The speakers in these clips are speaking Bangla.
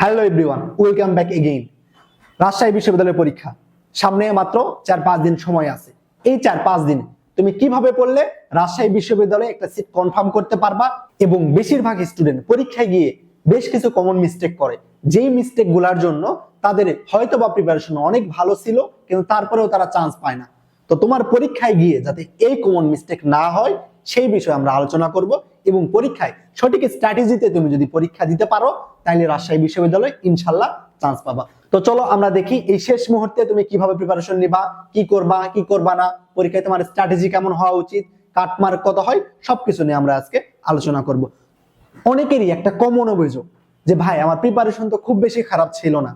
Hello everyone welcome back again Rajshahi বিশ্ববিদ্যালয়ের পরীক্ষা। সামনে মাত্র চার পাঁচ দিন সময় আছে। এই চার পাঁচ দিন তুমি কীভাবে পড়লে রাজশাহী বিশ্ববিদ্যালয়ে একটা সিট কনফার্ম করতে পারবা এবং বেশিরভাগ স্টুডেন্ট পরীক্ষায় গিয়ে বেশ কিছু কমন মিস্টেক করে। যেই মিস্টেকগুলার জন্য তাদের হয়তো বা প্রিপারেশন অনেক ভালো ছিল, কিন্তু তারপরেও তারা চান্স পায় না। তো তোমার পরীক্ষায় গিয়ে যাতে এই কমন মিস্টেক না হয়, সেই বিষয়ে আমরা আলোচনা করব। এবং পরীক্ষায় সঠিক স্ট্র্যাটেজিতে তুমি যদি পরীক্ষা দিতে পারো, তাহলে রাজশাহী বিশ্ববিদ্যালয়ে ইনশাল্লাহ চান্স পাবা। তো চলো আমরা দেখি এই শেষ মুহূর্তে তুমি কীভাবে প্রিপারেশন নিবা, কি করবা কি করবা না, পরীক্ষায় তোমার স্ট্র্যাটেজি কেমন হওয়া উচিত কাটমার্ক কত হয়, সবকিছু নিয়ে আমরা আজকে আলোচনা করব। অনেকেরই একটা কমন অভিযোগ যে, ভাই, আমার প্রিপারেশন তো খুব বেশি খারাপ ছিল না।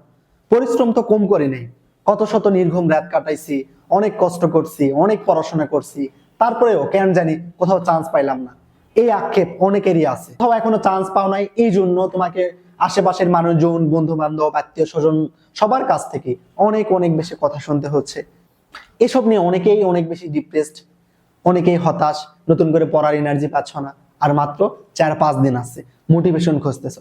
পরিশ্রম তো কম করে নেই। কত শত নির্ঘুম রাত কাটাইছি, অনেক কষ্ট করছি, অনেক পড়াশোনা করছি, তারপরেও কেন জানি কোথাও চান্স পাইলাম না। এই আক্ষেপ অনেকেরই আছে। কোথাও এখনও চান্স পাও নাই এই জন্য তোমাকে আশেপাশের মানুষজন বন্ধু বান্ধব আত্মীয় স্বজন সবার কাছ থেকে অনেক অনেক বেশি কথা শুনতে হচ্ছে। এসব নিয়ে অনেকেই অনেক বেশি ডিপ্রেসড অনেকেই হতাশ, নতুন করে পড়ার এনার্জি পাচ্ছ না। আর মাত্র চার, পাঁচ দিন আছে মোটিভেশন খুঁজতেছ।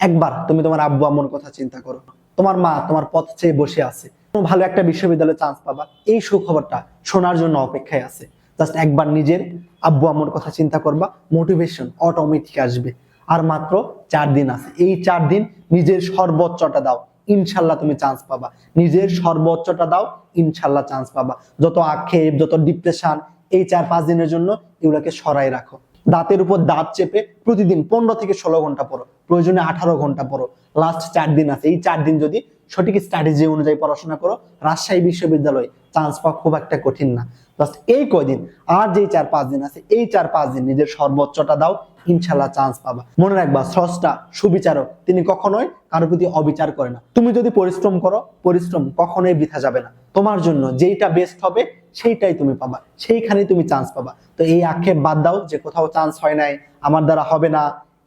একবার তুমি তোমার আব্বু, আম্মুর কথা চিন্তা করো। তোমার মা তোমার পথ চেয়ে বসে আছে। ভালো একটা বিশ্ববিদ্যালয়ে চান্স পাবা। এই সুখবরটা শোনার জন্য অপেক্ষায় আছে। জাস্ট একবার নিজের আব্বু আম্মুর কথা চিন্তা করবা মোটিভেশন অটোমেটিক আসবে। আর মাত্র চার দিন আছে। এই চার দিন নিজের সর্বোচ্চটা দাও। ইনশাল্লাহ তুমি চান্স পাবা। নিজের সর্বোচ্চটা দাও, ইনশাল্লাহ চান্স পাবা। যত আক্ষেপ, যত ডিপ্রেশন এই চার পাঁচ দিনের জন্য এগুলোকে সরাই রাখো। দাঁতের উপর দাঁত চেপে প্রতিদিন পনেরো থেকে ষোলো ঘণ্টা পড়ো। প্রয়োজনে আঠারো ঘণ্টা পড়ো। লাস্ট চার দিন আছে। এই চার দিন যদি সঠিক স্ট্র্যাটেজি অনুযায়ী পড়াশোনা করো, রাজশাহী বিশ্ববিদ্যালয়ে চান্স পাওয়া খুব একটা কঠিন না। জাস্ট এই কয়দিন, আর যেই চার পাঁচ দিন আছে, এই চার পাঁচ দিন নিজের সর্বোচ্চটা দাও ইনশাল্লাহ চান্স পাবা। মনে রাখবা, স্রষ্টা, সুবিচারক, তিনি কখনোই কারোর প্রতি অবিচার করে না। তুমি যদি পরিশ্রম করো, পরিশ্রম কখনোই বৃথা যাবে না। তোমার জন্য যেইটা বেস্ট হবে, সেইটাই তুমি পাবা। সেইখানেই তুমি চান্স পাবা। তো এই আক্ষেপ বাদ দাও যে কোথাও চান্স হয় নাই, আমার দ্বারা হবে না,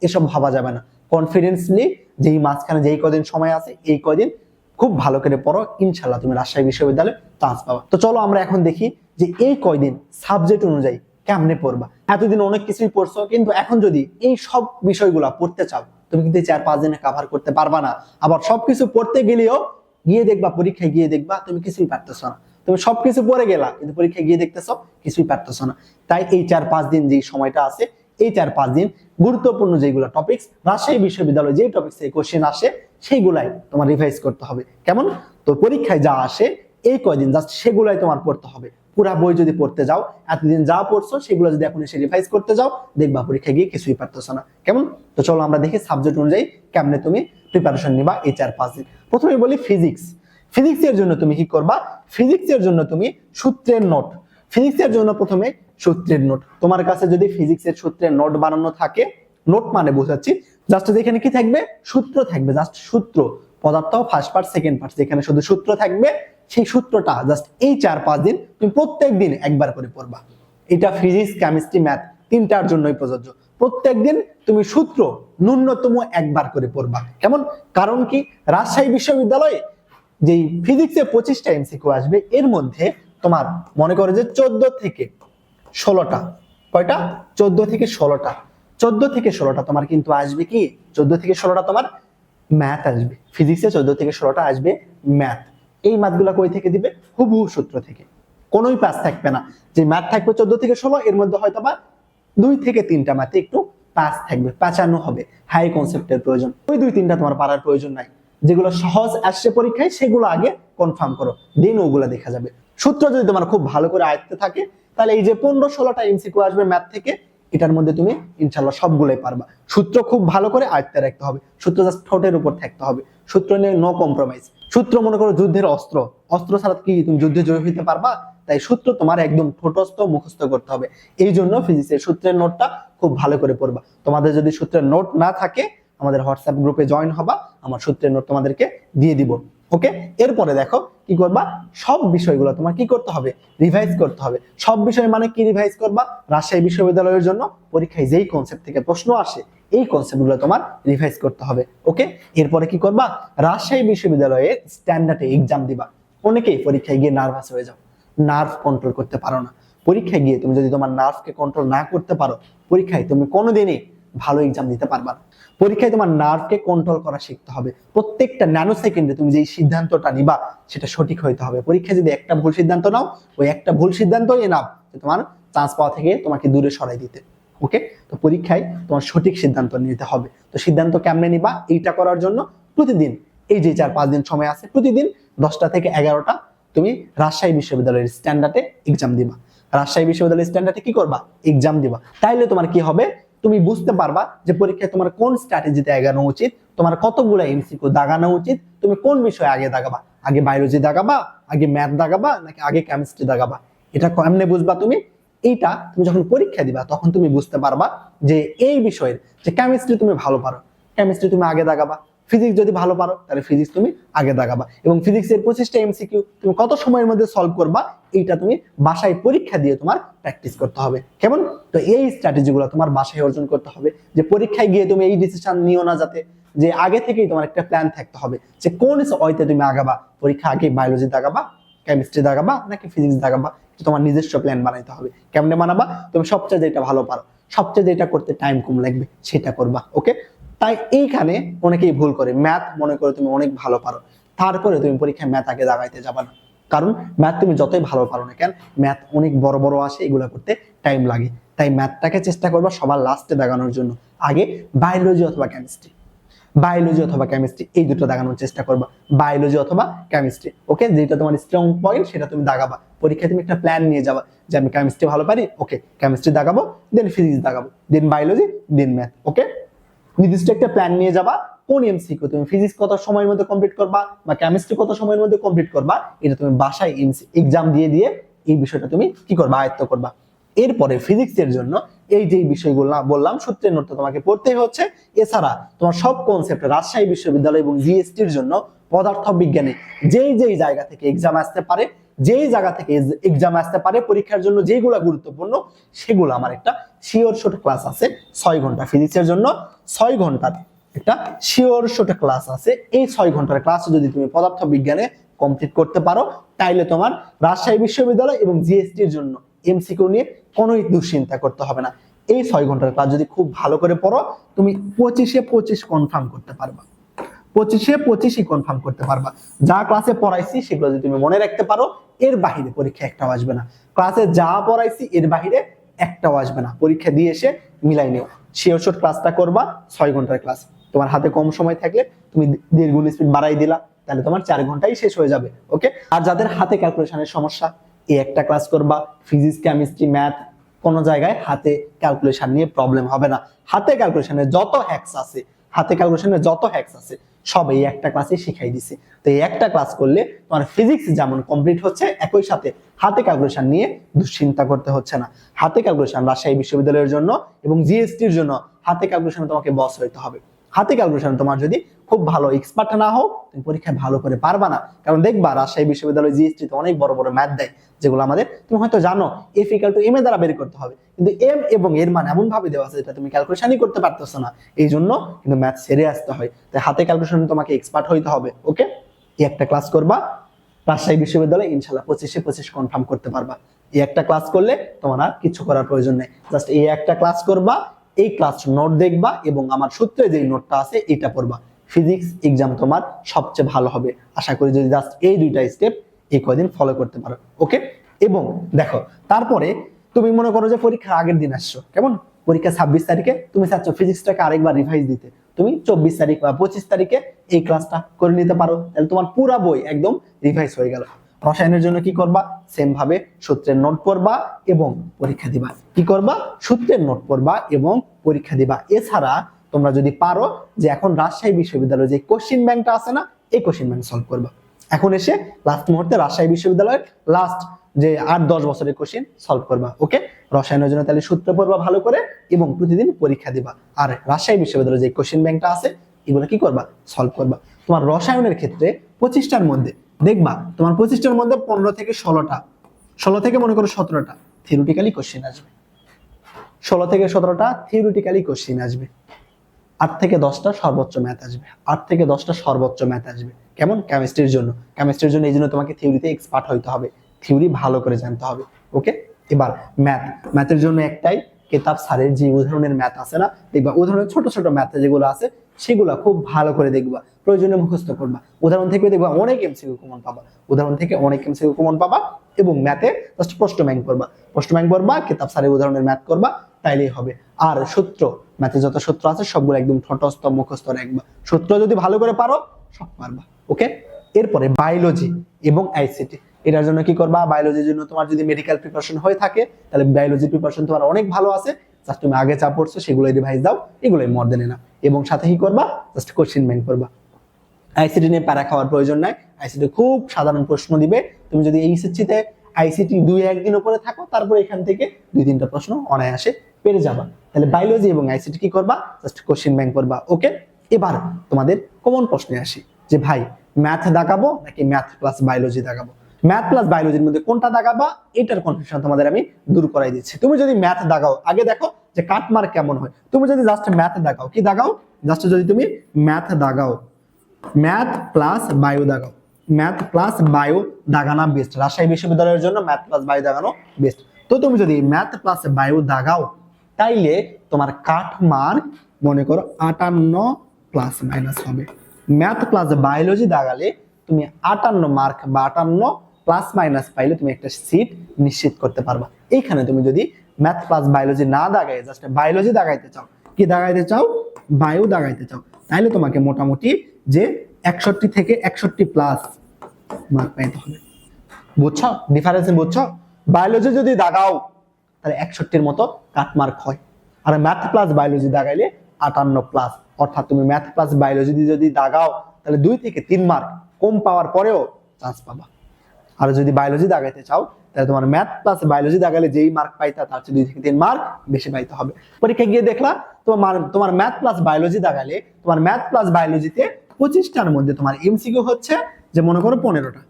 এসব ভাবা যাবে না। কনফিডেন্সলি যেই মাঝখানে যেই কদিন সময় আছে, এই কদিন খুব ভালো করে পড়ো ইনশাল্লাহ তুমি রাজশাহী বিশ্ববিদ্যালয়ে চান্স পাবা। তো চলো আমরা এখন দেখি যে এই কয়দিন সাবজেক্ট অনুযায়ী কেমনে পড়বা। এতদিন অনেক কিছুই পড়ছো, কিন্তু এখন যদি এই সব বিষয়গুলা পড়তে চাও, তুমি কিন্তু চার পাঁচ দিনে কাভার করতে পারবা না। আবার সবকিছু পড়তে গেলেও গিয়ে দেখবা, পরীক্ষায় গিয়ে দেখবা, তুমি কিছুই পারতেছো না। তুমি সবকিছু পড়ে গেলা, কিন্তু পরীক্ষায় গিয়ে দেখতেছো কিছুই পারতেছো না। তাই এই চার পাঁচ দিন যেই সময়টা আছে, এই চার পাঁচ দিন গুরুত্বপূর্ণ যেগুলো টপিক্স রাজশাহী বিশ্ববিদ্যালয়ে যে টপিক্স থেকে কোশ্চেন আসে সেইগুলাই তোমার রিভাইজ করতে হবে। কেমন? তো পরীক্ষায় যা আসে, এই কয়দিন জাস্ট সেগুলাই তোমার পড়তে হবে। পুরা বই যদি পড়তে যাও, এতদিন যা পড়ছো, সেগুলো যদি এখন এসে রিভাইজ করতে যাও, দেখবা পরীক্ষায় গিয়ে কিছুই পারতেছো না। কেমন? তো চলো আমরা দেখি সাবজেক্ট অনুযায়ী কেমনে তুমি প্রিপারেশন নিবা এই চার পাঁচ দিন। প্রথমে বলি ফিজিক্স ফিজিক্সের জন্য তুমি কি করবা? ফিজিক্সের জন্য তুমি সূত্রের নোট। ফিজিক্সের জন্য প্রথমে সূত্রের নোট। তোমার কাছে যদি ফিজিক্সের সূত্রের নোট বানানো থাকে নোট মানে বোঝাচ্ছি। জাস্ট যেখানে কি থাকবে? সূত্র থাকবে। জাস্ট সূত্র। পদার্থ ফার্স্ট পার্ট সেকেন্ড পার্ট যেখানে শুধু সূত্র থাকবে, সেই সূত্রটা জাস্ট এই চার, পাঁচ দিন তুমি প্রত্যেক দিন একবার করে পড়বা। এটা ফিজিক্স কেমিস্ট্রি ম্যাথ তিনটার জন্যই প্রযোজ্য। প্রত্যেক দিন তুমি সূত্র ন্যূনতম একবার করে পড়বা। কেমন? কারণ কি? রাজশাহী বিশ্ববিদ্যালয়ে যেই ফিজিক্সে পঁচিশটা এমসিকিউ আসবে, এর মধ্যে তোমার মনে করো যে চোদ্দ থেকে ষোলোটা, কয়টা? চোদ্দ থেকে ষোলোটা। চোদ্দ থেকে ষোলোটা তোমার কিন্তু আসবে কি? চোদ্দ থেকে ষোলোটা তোমার ম্যাথ আসবে। ফিজিক্সে চোদ্দ থেকে ষোলোটা আসবে ম্যাথ এই ম্যাথগুলো কই থেকে দিবে? হুবহু সূত্র থেকে। কোনোই পাস থাকবে না। যে ম্যাথ থাকবে চোদ্দ থেকে ষোলো, এর মধ্যে হয়তো বা দুই থেকে তিনটা ম্যাথে একটু পাস থাকবে পাচানো হবে। হাই কনসেপ্টের প্রয়োজন। ওই দুই তিনটা তোমার পারার প্রয়োজন নাই। যেগুলো সহজ আসছে পরীক্ষায়, সেগুলো আগে কনফার্ম করো। দেন ওগুলো দেখা যাবে। সূত্র যদি তোমার খুব ভালো করে আয়ত্তে থাকে, তাহলে এই যে পনেরো, ষোলোটা এমসিকিউ আসবে ম্যাথ থেকে এটার মধ্যে তুমি ইনশাল্লাহ সবগুলোই পারবা। সূত্র খুব ভালো করে আয়ত্তে রাখতে হবে। সূত্র জাস্ট ঠোঁটের উপর থাকতে হবে। সূত্র নিয়ে নো কম্প্রোমাইজ সূত্র মনে করো যুদ্ধের অস্ত্র। অস্ত্র ছাড়া কি তুমি যুদ্ধে জয় হইতে পারবা? তাই সূত্র তোমার একদম ঠোঁটস্থ মুখস্থ করতে হবে। এই জন্য ফিজিক্সের সূত্রের নোটটা খুব ভালো করে পড়বা। তোমাদের যদি সূত্রের নোট না থাকে, আমাদের হোয়াটসঅ্যাপ গ্রুপে জয়েন হবা। আমার সূত্রের নোট তোমাদেরকে দিয়ে দিব। ওকে এরপরে দেখো, কি করবা? সব বিষয়গুলো তোমার কি করতে হবে? রিভাইজ করতে হবে। সব বিষয় মানে কি রিভাইজ করবা? রাজশাহী বিশ্ববিদ্যালয়ের জন্য পরীক্ষায় যেই কনসেপ্ট থেকে প্রশ্ন আসে, এই কনসেপ্টগুলো তোমার রিভাইজ করতে হবে। ওকে এরপরে কি করবা? রাজশাহী বিশ্ববিদ্যালয়ে স্ট্যান্ডার্ডে এক্সাম দিবা। অনেকেই পরীক্ষায় গিয়ে নার্ভাস হয়ে যাও। নার্ভ কন্ট্রোল করতে পারো না। পরীক্ষায় গিয়ে তুমি যদি তোমার নার্ভকে কন্ট্রোল না করতে পারো, পরীক্ষায় তুমি কোনোদিনই ভালো এক্সাম দিতে পারবা পরীক্ষায় তোমার নার্ভকে কন্ট্রোল করা শিখতে হবে। প্রত্যেকটা ন্যানো সেকেন্ডে তুমি যেই সিদ্ধান্তটা নিবা, সেটা সঠিক হইতে হবে। পরীক্ষায় যদি একটা ভুল সিদ্ধান্ত নাও, ওই একটা ভুল সিদ্ধান্তই এনাফ যে তোমার চান্স পাওয়া থেকে তোমাকে দূরে সরাই দিতে। ওকে তো পরীক্ষায় তোমার সঠিক সিদ্ধান্ত নিতে হবে। তো সিদ্ধান্ত কেমনে নিবা? এইটা করার জন্য প্রতিদিন, এই যে চার পাঁচ দিন সময় আছে, প্রতিদিন দশটা থেকে এগারোটা তুমি রাজশাহী বিশ্ববিদ্যালয়ের স্ট্যান্ডার্ডে এক্সাম দিবা। রাজশাহী বিশ্ববিদ্যালয়ের স্ট্যান্ডার্ডে কি করবা? এক্সাম দিবা। তাইলে তোমার কি হবে? তুমি বুঝতে পারবা যে পরীক্ষায় তোমার কোন স্ট্র্যাটেজিতে এগানো উচিত, তোমার কতগুলো এমসিকিউ দাগানো উচিত, তুমি কোন বিষয়ে আগে দাগাবা? আগে বায়োলজি দাগাবা, আগে ম্যাথ দাগাবা, নাকি আগে কেমিস্ট্রি দাগাবা? এটা কেমনে বুঝবা তুমি? এইটা তুমি যখন পরীক্ষা দিবা, তখন তুমি বুঝতে পারবা যে এই বিষয়ের যে কেমিস্ট্রি তুমি ভালো পারো কেমিস্ট্রি তুমি আগে দাগাবা। ফিজিক্স যদি ভালো পারো, তাহলে ফিজিক্স তুমি আগে দাগাবা এবং ফিজিক্সের পঁচিশটা এমসিকিউ তুমি কত সময়ের মধ্যে সলভ করবা, এইটা তুমি বাসায় পরীক্ষা দিয়ে তোমার প্র্যাকটিস করতে হবে। কেমন? তো এই স্ট্র্যাটেজিগুলো তোমার বাসায় অর্জন করতে হবে। যে পরীক্ষায় গিয়ে তুমি এই ডিসিশন নিও না যাতে, যে আগে থেকেই তোমার একটা প্ল্যান থাকতে হবে। যে কোন ওইতে তুমি আগাবা, পরীক্ষা আগে বায়োলজি দাগাবা কেমিস্ট্রি দাগাবা নাকি ফিজিক্স দাগাবা তোমার নিজস্ব প্ল্যান বানাইতে হবে। কেমনে বানাবা? তুমি সবচেয়ে যেটা ভালো পারো, সবচেয়ে যেটা করতে টাইম কম লাগবে, সেটা করবা ওকে তাই এইখানে অনেকেই ভুল করে। ম্যাথ মনে করে তুমি অনেক ভালো পারো। তারপরে তুমি পরীক্ষায় ম্যাথ আগে দাগাইতে যাবা না। কারণ ম্যাথ তুমি যতই ভালো পারো না কেন ম্যাথ অনেক বড় বড় আসে, এগুলো করতে টাইম লাগে। তাই ম্যাথটাকে চেষ্টা করবা সবার লাস্টে দাগানোর জন্য। আগে বায়োলজি অথবা কেমিস্ট্রি বায়োলজি অথবা কেমিস্ট্রি এই দুটো দাগানোর চেষ্টা করবা। বায়োলজি অথবা কেমিস্ট্রি ওকে যেটা তোমার স্ট্রং পয়েন্ট সেটা তুমি দাগাবা। পরীক্ষায় তুমি একটা প্ল্যান নিয়ে যাবা যে আমি কেমিস্ট্রি ভালো পারি ওকে কেমিস্ট্রি দাগাবো then physics দাগাবো then biology then math okay নির্দিষ্ট একটা প্ল্যান নিয়ে যাবা, কোন এমসিকিউ তুমি ফিজিক্স কত সময়ের মধ্যে কমপ্লিট করবা বা কেমিস্ট্রি কত সময়ের মধ্যে কমপ্লিট করবা, এটা তুমি বাসায় এক্সাম দিয়ে দিয়ে এই বিষয়টা তুমি কি করবা, আয়ত্ত করবা। এরপরে ফিজিক্সের জন্য এই যে বিষয়গুলো বললাম, সূত্রের নোট তোমাকে পড়তেই হচ্ছে। এছাড়া তোমার সব কনসেপ্ট রাজশাহী বিশ্ববিদ্যালয় এবং জিএসটির জন্য পদার্থ বিজ্ঞানে যেই যেই জায়গা থেকে এক্সাম আসতে পারে যেই জায়গা থেকে এক্সাম আসতে পারে, পরীক্ষার জন্য যেগুলো গুরুত্বপূর্ণ, সেগুলো আমার একটা শিওর শোট ক্লাস আছে, ছয় ঘণ্টা ফিজিক্সের জন্য। ছয় ঘণ্টার একটা শিওর শোট ক্লাস আছে। এই ছয় ঘণ্টার ক্লাস যদি তুমি পদার্থ বিজ্ঞানে কমপ্লিট করতে পারো, তাইলে তোমার রাজশাহী বিশ্ববিদ্যালয় এবং জিএসটির জন্য এমসিকিউ নিয়ে কোনোই দুশ্চিন্তা করতে হবে না। এই ছয় ঘণ্টার ক্লাস যদি খুব ভালো করে পড়ো, তুমি পঁচিশে পঁচিশ কনফার্ম করতে পারবা। পঁচিশে পঁচিশই কনফার্ম করতে পারবা। যা ক্লাসে পড়াইছি সেগুলো যদি তুমি মনে রাখতে পারো, এর বাহিরে পরীক্ষা একটাও আসবে না। ক্লাসে যা পড়াইছি, এর বাহিরে একটাও আসবে না। পরীক্ষা দিয়ে এসে মিলাই নিও। শিওর শোট ক্লাসটা করবা, ছয় ঘণ্টার ক্লাস তোমার হাতে কম সময় থাকলে তুমি দেড় গুণ স্পিড বাড়াই দিলা, তাহলে তোমার চার ঘন্টাই শেষ হয়ে যাবে ওকে আর যাদের হাতে ক্যালকুলেশনের সমস্যা এই একটা ক্লাস করবা ফিজিক্স কেমিস্ট্রি ম্যাথ কোনো জায়গায় হাতে ক্যালকুলেশন নিয়ে প্রবলেম হবে না। হাতে ক্যালকুলেশনের যত হ্যাক্স আছে, হাতে ক্যালকুলেশনের যত হ্যাক্স আছে সব এই একটা ক্লাসে শিখাই দিছে। তো এই একটা ক্লাস করলে তোমার ফিজিক্স যেমন কমপ্লিট হচ্ছে, একই সাথে হাতে ক্যালকুলেশন নিয়ে দুশ্চিন্তা করতে হচ্ছে না। হাতে ক্যালকুলেশন রাজশাহী বিশ্ববিদ্যালয়ের জন্য এবং জিএসটির জন্য হাতে ক্যালকুলেশনে তোমাকে বস হইতে হবে। হাতে ক্যালকুলেশন তোমার যদি খুব ভালো এক্সপার্ট না হও, তুমি পরীক্ষায় ভালো করে পারবা না। কারণ দেখবা, রাজশাহী বিশ্ববিদ্যালয় জিএসটি তে অনেক বড় বড় ম্যাথ দেয়, যেগুলো আমাদের তুমি হয়তো জানো F equal to M A দ্বারা বের করতে হবে। কিন্তু এম এবং এর মান এমন ভাবে দেওয়া আছে যেটা তুমি ক্যালকুলেশনই করতে পারতেছো না। এই জন্য কিন্তু ম্যাথ সেরে আসতে হয়। তাই হাতে ক্যালকুলেশন তোমাকে এক্সপার্ট হইতে হবে ওকে এই একটা ক্লাস করবা, রাজশাহী বিশ্ববিদ্যালয়ে ইনশাল্লাহ পঁচিশে পঁচিশ কনফার্ম করতে পারবা। এই একটা ক্লাস করলে তোমার আর কিছু করার প্রয়োজন নেই। জাস্ট এই একটা ক্লাস করবা এই ক্লাস নোট দেখবা এবং আমার সূত্রে যে নোটটা আছে এটা পড়বা। ফিজিক্স এক্সাম তোমার সবচেয়ে ভালো হবে। আশা করি যদি জাস্ট এই দুইটা স্টেপ এই কয়দিন ফলো করতে পারো। ওকে এবং দেখো, তারপরে তুমি মনে করো যে পরীক্ষার আগের দিন আসছো। কেমন? পরীক্ষা ছাব্বিশ তারিখে তুমি চাচ্ছ ফিজিক্সটাকে আরেকবার রিভাইজ দিতে। তুমি চব্বিশ তারিখ বা পঁচিশ তারিখে এই ক্লাসটা করে নিতে পারো। তাহলে তোমার পুরা বই একদম রিভাইজ হয়ে গেল। রসায়নের জন্য কি করবা? সেম ভাবে সূত্রের নোট পড়বা এবং পরীক্ষা দিবা। কি করবা? সূত্রের নোট পড়বা এবং পরীক্ষা দিবা। এছাড়া তোমরা যদি পারো যে এখন রাজশাহী বিশ্ববিদ্যালয়ে যে কোশ্চিন ব্যাংকটা আছে না, এই কোশ্চিন ব্যাংক সলভ করবা। এখন এসে লাস্ট মুহূর্তে রাজশাহী বিশ্ববিদ্যালয়ের লাস্ট যে আট দশ বছরের কোশ্চিন সলভ করবা ওকে রসায়নের জন্য তাহলে সূত্র পড়বা ভালো করে এবং প্রতিদিন পরীক্ষা দিবা। আর রাজশাহী বিশ্ববিদ্যালয়ের যে কোশ্চিন ব্যাংকটা আছে, এগুলো কি করবা? সলভ করবা। তোমার রসায়নের ক্ষেত্রে পঁচিশটার মধ্যে দেখবা, তোমার পঁচিশটার মধ্যে পনেরো থেকে ষোলোটা, ষোলো থেকে মনে করো সতেরোটা থিওরিটিক্যালি কোশ্চিন আসবে। ষোলো থেকে সতেরোটা থিওরিটিক্যালি কোশ্চিন আসবে। আট থেকে দশটা সর্বোচ্চ ম্যাথ আসবে। আট থেকে দশটা সর্বোচ্চ ম্যাথ আসবে। কেমন? কেমিস্ট্রির জন্য। কেমিস্ট্রির জন্য এই জন্য তোমাকে থিওরিতে এক্সপার্ট হইতে হবে। থিওরি ভালো করে জানতে হবে। ওকে এবার ম্যাথ ম্যাথের জন্য একটাই, কেতাব স্যারের যে উদাহরণের ম্যাথ আছে না, দেখবা উদাহরণের ছোট ছোট ম্যাথ যেগুলো আছে সেগুলো খুব ভালো করে দেখবা প্রয়োজনে মুখস্থ করবা। উদাহরণ থেকে দেখবা অনেক এমসিকিউ কমন পাবা। উদাহরণ থেকে অনেক এমসিকিউ কমন পাবা এবং ম্যাথে জাস্ট প্রশ্ন ব্যাংক করবা। প্রশ্ন ব্যাংক করবা, কেতাব স্যারের উদাহরণের ম্যাথ করবা, তাইলেই হবে। আর সূত্র ম্যাথে যত সূত্র আছে সবগুলো একদম ঠটস্থ, মুখস্থ রাখবা। সূত্র যদি ভালো করে পারো, সব পারবা ওকে এরপরে বায়োলজি এবং আইসিটি এটার জন্য কি করবা? বায়োলজির জন্য তোমার যদি মেডিকেল প্রিপারেশন হয়ে থাকে, তাহলে বায়োলজি প্রিপারেশন তোমার অনেক ভালো আছে। জাস্ট তুমি আগে চা পড়ছো সেগুলোই রিভাইজ দাও, এগুলোই মর দেনে না। এবং সাথে কি করবা? জাস্ট কোশ্চেন ব্যাংক করবা। আইসিটি নিয়ে প্যারা খাওয়ার প্রয়োজন নাই। আইসিটি খুব সাধারণ প্রশ্ন দিবে। তুমি যদি এইচএসসিতে আইসিটি দুই একদিন উপরে থাকো, তারপর এখান থেকে দুই তিনটা প্রশ্ন অনায়াসে পেরে যাবা। তাহলে বায়োলজি এবং আইসিটি কি করবা? জাস্ট কোশ্চেন ব্যাংক করবা। ওকে এবার তোমাদের কমন প্রশ্নে আসি। যে ভাই ম্যাথ দাগাবো নাকি ম্যাথ প্লাস বায়োলজি দাগাবো ম্যাথ প্লাস বায়োলজির মধ্যে কোনটা দাগাবা, এটার কনফিউশন তোমাদের আমি দূর করাই দিচ্ছি। তুমি যদি ম্যাথ দাগাও, আগে দেখো যে কাটমার্ক কেমন হয়। তুমি যদি জাস্ট ম্যাথ দাগাও, কি দাগাও? জাস্ট যদি তুমি ম্যাথ দাগাও ম্যাথ প্লাস বায়ো দাগাও। ম্যাথ প্লাস বায়ো দাগানা বেস্ট রাজশাহী বিশ্ববিদ্যালয়ের জন্য ম্যাথ প্লাস বায়ো দাগানো বেস্ট তো তুমি যদি ম্যাথ প্লাস বায়ো দাগাও, তাইলে তোমার কাট মনে করো আটান্ন প্লাস মাইনাস হবে। ম্যাথ প্লাস বায়োলজি দাগালে তুমি আটান্ন মার্ক বা আটান্ন প্লাস মাইনাস পাইলে তুমি একটা সিট নিশ্চিত করতে পারবা। এইখানে তুমি যদি ম্যাথ প্লাস বায়োলজি না দাগাই জাস্ট বায়োলজি দাগাইতে চাও, কি দাগাইতে চাও? বায়ো দাগাইতে চাও। তাহলে তোমাকে মোটামুটি যে একষট্টি থেকে একষট্টি প্লাস মার্ক পাইতে হবে। বুঝছ? ডিফারেন্স বুঝছ? বায়োলজি যদি দাগাও, তাহলে একষট্টির মতো কাট মার্ক হয়। আর ম্যাথ প্লাস বায়োলজি দাগাইলে আটান্ন প্লাস অর্থাৎ তুমি ম্যাথ প্লাস বায়োলজি যদি দাগাও, তাহলে দুই থেকে তিন মার্ক কম পাওয়ার পরেও চান্স পাবা। আর যদি বায়োলজি দাগাইতে চাও, তাহলে তোমার ম্যাথ প্লাস বায়োলজি দাগালে যেই মার্ক পাইতা তার চেয়ে দুই থেকে তিন মার্ক বেশি পাইতে হবে। পরীক্ষায় গিয়ে দেখলা, তোমার তোমার ম্যাথ প্লাস বায়োলজি দাগালে তোমার ম্যাথ প্লাস বায়োলজিতে পঁচিশটার মধ্যে তোমার এমসিকিউ হচ্ছে যে মনে করো পনেরোটা।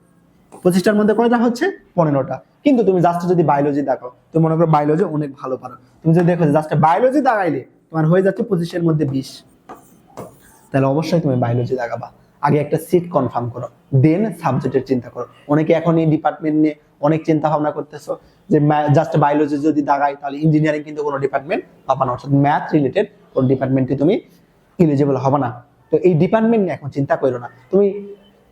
পঁচিশটার মধ্যে কয়টা হচ্ছে? পনেরোটা। কিন্তু তুমি জাস্ট যদি বায়োলজি দেখো তুমি মনে করো বায়োলজি অনেক ভালো পারো তুমি যদি দেখো জাস্ট বায়োলজি দাগাইলে তোমার হয়ে যাচ্ছে পঁচিশের মধ্যে বিশ। তাহলে অবশ্যই তুমি বায়োলজি লাগাবা আগে একটা সিট কনফার্ম করো। দেন সাবজেক্টের চিন্তা করো। অনেকে এখন এই ডিপার্টমেন্ট নিয়ে অনেক চিন্তা ভাবনা করতেছো যে জাস্ট বায়োলজি যদি দাগাই, তাহলে ইঞ্জিনিয়ারিং কিন্তু কোনো ডিপার্টমেন্ট পাবা না। অর্থাৎ ম্যাথ রিলেটেড কোনো ডিপার্টমেন্টে তুমি এলিজিবল হবে না। তো এই ডিপার্টমেন্ট নিয়ে এখন চিন্তা করো না। তুমি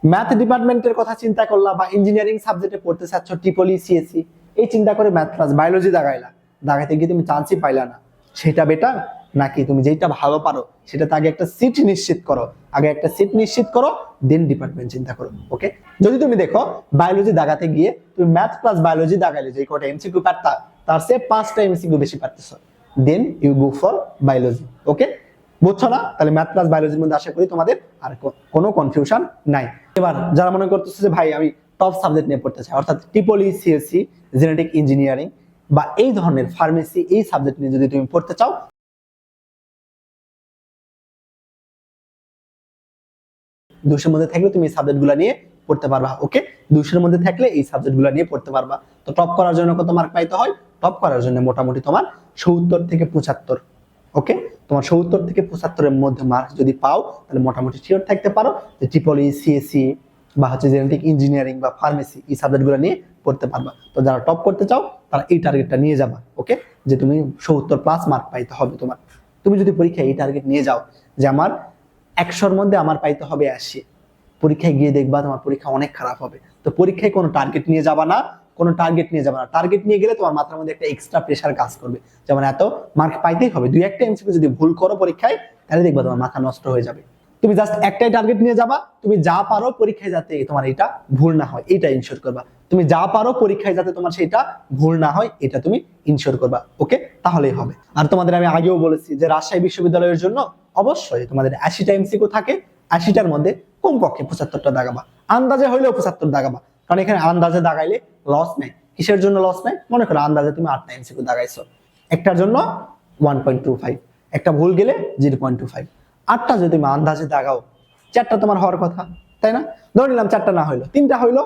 ম্যাথ ডিপার্টমেন্টের কথা চিন্তা করলা বা ইঞ্জিনিয়ারিং সাবজেক্টে পড়তে চাচ্ছ ট্রিপলি সিএসসি এই চিন্তা করে ম্যাথ প্লাস বায়োলজি দাগাইলা। দাগাইতে গিয়ে তুমি চান্সই পাইলা না। সেটা বেটার নাকি তুমি যেটা ভালো পারো, সেটাতে আগে একটা সিট নিশ্চিত করো। আগে একটা সিট নিশ্চিত করো দেন ডিপার্টমেন্ট চিন্তা করো ওকে যদি তুমি দেখো বায়োলজি দাগাতে গিয়ে তুমি ম্যাথ প্লাস বায়োলজি দাগাইলে যে কটা এমসিকিউ পারতা, তার সে পাঁচটা এমসিকিউ বেশি পারতেছো। Then you go for biology okay বুঝছ না? তাহলে ম্যাথ প্লাস বায়োলজির মধ্যে আশা করি তোমাদের আর কোনো কনফিউশন নাই। এবার যারা মনে করতেছে যে, ভাই, আমি টপ সাবজেক্ট নিয়ে পড়তে চাই, অর্থাৎ ট্রিপলি সিএসসি জেনেটিক ইঞ্জিনিয়ারিং বা এই ধরনের ফার্মেসি এই সাবজেক্ট নিয়ে যদি তুমি পড়তে চাও দুশোর মধ্যে থাকলে তুমি এই সাবজেক্টগুলো নিয়ে পড়তে পারবা ওকে দুশোর মধ্যে থাকলে এই সাবজেক্টগুলো নিয়ে পড়তে পারবা। তো টপ করার জন্য কত মার্ক পাইতে হয়? টপ করার জন্য মোটামুটি তোমার সত্তর থেকে পঁচাত্তর ওকে তোমার সত্তর থেকে পঁচাত্তরের মধ্যে মার্ক যদি পাও, তাহলে মোটামুটি শিওর থাকতে পারো যে ট্রিপলি সিএসসি বা হচ্ছে জেনেটিক ইঞ্জিনিয়ারিং বা ফার্মেসি এই সাবজেক্টগুলো নিয়ে পড়তে পারবা। তো যারা টপ করতে চাও, তারা এই টার্গেটটা নিয়ে যাবা ওকে যে তুমি সত্তর প্লাস মার্ক পাইতে হবে তোমার। তুমি যদি পরীক্ষায় এই টার্গেট নিয়ে যাও যে আমার একশোর মধ্যে আমার পাইতে হবে আশি। পরীক্ষায় গিয়ে দেখবা তোমার পরীক্ষা অনেক খারাপ হবে। তো পরীক্ষায় কোনো টার্গেট নিয়ে যাবা না, কোনো টার্গেট নিয়ে যাবে না। টার্গেট নিয়ে গেলে তোমার মাথার মধ্যে একটা এক্সট্রা প্রেশার কাজ করবে। যেমন এত মার্ক পাইতেই হবে। দুই একটা এমসিকিউ যদি ভুল করো পরীক্ষায়, তাহলে দেখবা তোমার মাথা নষ্ট হয়ে যাবে। তুমি জাস্ট একটাই টার্গেট নিয়ে যাবা, তুমি যা পারো পরীক্ষায় যাতে তোমার এটা ভুল না হয়, এটা ইনশোর করবা। তুমি যা পারো পরীক্ষায় যাতে তোমার সেটা ভুল না হয়, এটা তুমি ইনশোর করবা। ওকে তাহলেই হবে। আর তোমাদের আমি আগেও বলেছি যে রাজশাহী বিশ্ববিদ্যালয়ের জন্য অবশ্যই তোমাদের আশিটা এমসিকিউ থাকে, আশিটার মধ্যে কমপক্ষে পঁচাত্তরটা দাগাবা। আন্দাজে হইলেও পঁচাত্তর দাগাবা, কারণ এখানে আন্দাজে দাগাইলে লস নেই। কিসের জন্য লস নেই? মনে করো আন্দাজে তুমি আটটা এমসিকিউ দাগাইছো। একটার জন্য ওয়ান পয়েন্ট টু ফাইভ একটা ভুল গেলে জিরো পয়েন্ট টু ফাইভ আটটা যদি তুমি আন্দাজে দাগাও, চারটা তোমার হওয়ার কথা, তাই না? ধরে নিলাম চারটা না হইল, তিনটা হইল,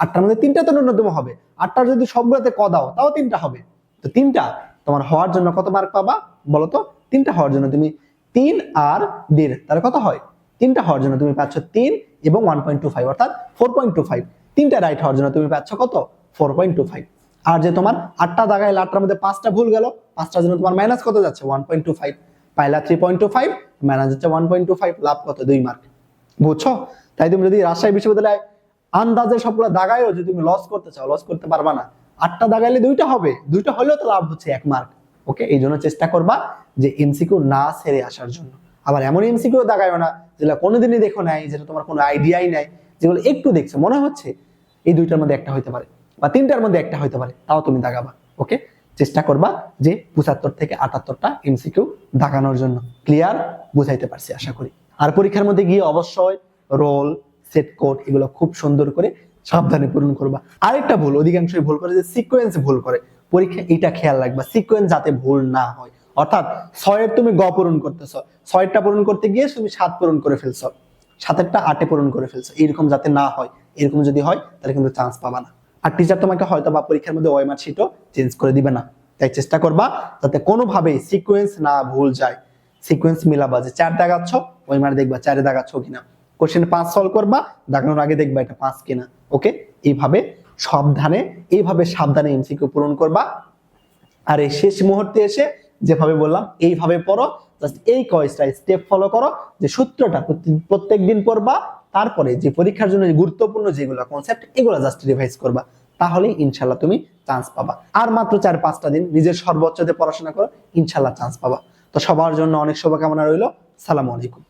আটটার মধ্যে তিনটা তো ন্যূনতম হবে। আটটার যদি সবগুলোতে ক দাও, তাও তিনটা হবে। তো তিনটা তোমার হওয়ার জন্য কত মার্ক পাবা? বলো তো, তিনটা হওয়ার জন্য তুমি তিন আর দেড়, তাহলে কত হয়? তিনটা হওয়ার জন্য তুমি পাচ্ছ তিন এবং ওয়ান পয়েন্ট টু ফাইভ অর্থাৎ ফোর পয়েন্ট টু ফাইভ তিনটা রাইট হওয়ার জন্য তুমি পাচ্ছ কত? ফোর পয়েন্ট টু ফাইভ আর যে তোমার আটটা দাগাইলে আটটার মধ্যে পাঁচটা ভুল গেল, পাঁচটার জন্য তোমার মাইনাস কত যাচ্ছে? ওয়ান পয়েন্ট টু ফাইভ পাইলা three point two five minus যাচ্ছে ওয়ান পয়েন্ট টু ফাইভ লাভ কত? দুই মার্ক বুঝছ? তাই তুমি যদি রাজশাহী বিশ্ববিদ্যালয়ে আন্দাজে সবগুলো দাগাইও যদি তুমি লস করতে চাও লস করতে পারবা না। আটটা দাগাইলে দুইটা হবে, দুইটা হলেও তো লাভ হচ্ছে এক মার্ক ওকে? এই জন্য চেষ্টা করবা যে এমসিকিউ না সেরে আসার জন্য। আবার এমন এমসিকিউ দাগাইও না যেটা কোনোদিনই দেখো নাই, যেটা তোমার কোনো আইডিয়াই নাই, যেগুলো একটু দেখছ। মনে হচ্ছে এই দুইটার মধ্যে একটা হইতে পারে বা তিনটার মধ্যে একটা হইতে পারে, তাও তুমি দাগাবা ওকে? চেষ্টা করবা যে পঁচাত্তর থেকে আটাত্তরটা এমসিকিউ দাগানোর জন্য। ক্লিয়ার বুঝাইতে পারছি, আশা করি। আর পরীক্ষার মধ্যে গিয়ে অবশ্যই রোল সেট কোড এগুলো খুব সুন্দর করে সাবধানে পূরণ করবা। আরেকটা ভুল, অধিকাংশই ভুল করে যে সিকোয়েন্স ভুল করে। পরীক্ষা, এটা খেয়াল রাখবা। সিকোয়েন্স যাতে ভুল না হয়। অর্থাৎ, ছয়ের তুমি গ পূরণ করতেছো। ছয়টা পূরণ করতে গিয়ে তুমি সাত পূরণ করে ফেলছো। সাতেরটা আটে পূরণ করে ফেলছো। এরকম যাতে না হয়। এরকম যদি হয়, তাহলে কিন্তু চান্স পাবা না। আর টিচার তোমাকে হয়তো বা পরীক্ষার মধ্যে ওয়াইমার শিটও চেঞ্জ করে দিবে না। তাই চেষ্টা করবা যাতে কোনোভাবেই সিকোয়েন্স না ভুল যায়। সিকোয়েন্স মিলাবা যে চার দাগাচ্ছ ওয়াইমার দেখবা চারে দাগাচ্ছ কিনা। কোশ্চেন পাঁচ সলভ করবা, দাগানোর আগে দেখবা এটা পাঁচ কিনা। ওকে এইভাবে সাবধানে, এইভাবে সাবধানে এমসিকিউ পূরণ করবা। আর এই শেষ মুহূর্তে এসে যেভাবে বললাম, এইভাবে পড়ো জাস্ট এই কয়েসটা স্টেপ ফলো করো, যে সূত্রটা প্রত্যেক দিন পড়বা, তারপরে যে পরীক্ষার জন্য গুরুত্বপূর্ণ যেগুলো কনসেপ্ট এগুলো জাস্ট রিভাইজ করবা। তাহলেই ইনশাল্লাহ তুমি চান্স পাবা। আর মাত্র চার, পাঁচটা দিন নিজের সর্বোচ্চ দিয়ে পড়াশোনা করো ইনশাল্লাহ চান্স পাবা। তো সবার জন্য অনেক শুভকামনা রইল। সালাম আলাইকুম।